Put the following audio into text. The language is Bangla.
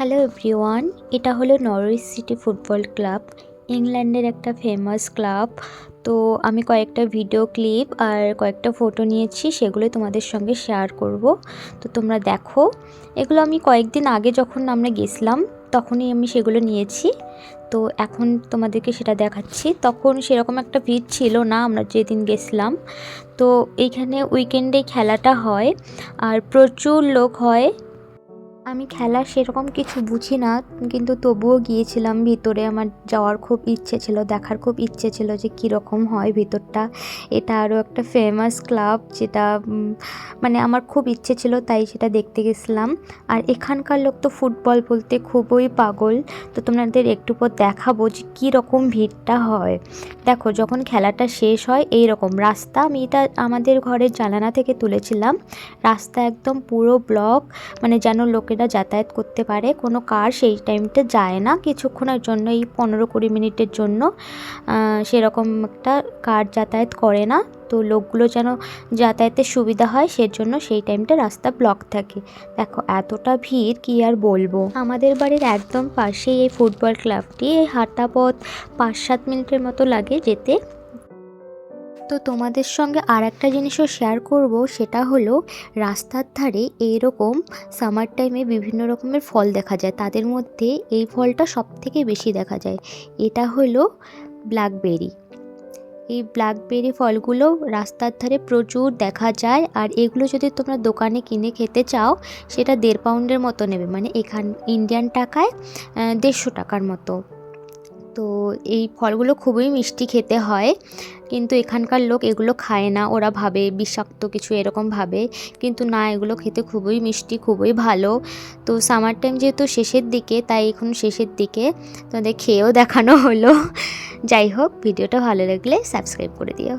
হ্যালো এভরিওয়ান এটা হলো নরউইচ সিটি ফুটবল ক্লাব ইংল্যান্ডের একটা ফেমাস ক্লাব তো আমি কয়েকটা ভিডিও ক্লিপ আর কয়েকটা ফটো নিয়েছি সেগুলো তোমাদের সঙ্গে শেয়ার করব। তো তোমরা দেখো, এগুলো আমি কয়েকদিন আগে যখন আমরা গেছিলাম, তখনই আমি সেগুলো নিয়েছি। তো এখন তোমাদেরকে সেটা দেখাচ্ছি। তখন সেরকম একটা ভিড় ছিল না, আমরা যেদিন গেছিলাম। তো এইখানে উইকেন্ডে খেলাটা হয়, আর প্রচুর লোক হয়। আমি খেলা সেরকম কিছু বুঝি না, কিন্তু তবুও গিয়েছিলাম ভিতরে। আমার যাওয়ার খুব ইচ্ছে ছিল, দেখার খুব ইচ্ছে ছিল যে কীরকম হয় ভিতরটা। এটা আরও একটা ফেমাস ক্লাব যেটা মানে আমার খুব ইচ্ছে ছিল, তাই সেটা দেখতে গেছিলাম। আর এখানকার লোক তো ফুটবল বলতে খুবই পাগল। তো তোমাদের একটু পর দেখাবো যে কীরকম ভিড়টা হয়। দেখো, যখন খেলাটা শেষ হয় এই রকম রাস্তা, আমি এটা আমাদের ঘরের জানালা থেকে তুলেছিলাম। রাস্তা একদম পুরো ব্লক মানে যেন লোকেরা যাতায়াত করতে পারে। কোনো কার সেই টাইমটা যায় না। কিছুক্ষণের জন্য, এই পনেরো কুড়ি মিনিটের জন্য সেরকম একটা কার যাতায়াত করে না। তো লোকগুলো যেন যাতায়াতের সুবিধা হয়, সেজন্য সেই টাইমটা রাস্তা ব্লক থাকে। দেখো, এতটা ভিড়, কি আর বলব? আমাদের বাড়ির একদম পাশেই এই ফুটবল ক্লাবটি এই হাঁটা পথ পাঁচ সাত মিনিটের মতো লাগে যেতে। তো তোমাদের সঙ্গে আর একটা জিনিসও শেয়ার করব, সেটা হলো রাস্তার ধারে এইরকম সামার টাইমে বিভিন্ন রকমের ফল দেখা যায়। তাদের মধ্যে এই ফলটা সব থেকে বেশি দেখা যায়। এটা হলো ব্ল্যাকবেরি এই ব্ল্যাকবেরি ফলগুলো রাস্তার ধারে প্রচুর দেখা যায় আর এগুলো যদি তোমরা দোকানে কিনে খেতে চাও, সেটা দেড় পাউন্ডের মতো নেবে। মানে এখান ইন্ডিয়ান টাকায় দেড়শো টাকার মতো। তো এই ফলগুলো খুবই মিষ্টি খেতে হয়। কিন্তু এখানকার লোক এগুলো খায় না। ওরা ভাবে বিষাক্ত কিছু এরকম ভাবে। কিন্তু না, এগুলো খেতে খুবই মিষ্টি, খুবই ভালো। তো সামার টাইম যেহেতু শেষের দিকে, তাই এখন শেষের দিকে। তোমাদের খেয়েও দেখানো হলো। যাই হোক, ভিডিওটা ভালো লাগলে সাবস্ক্রাইব করে দিও।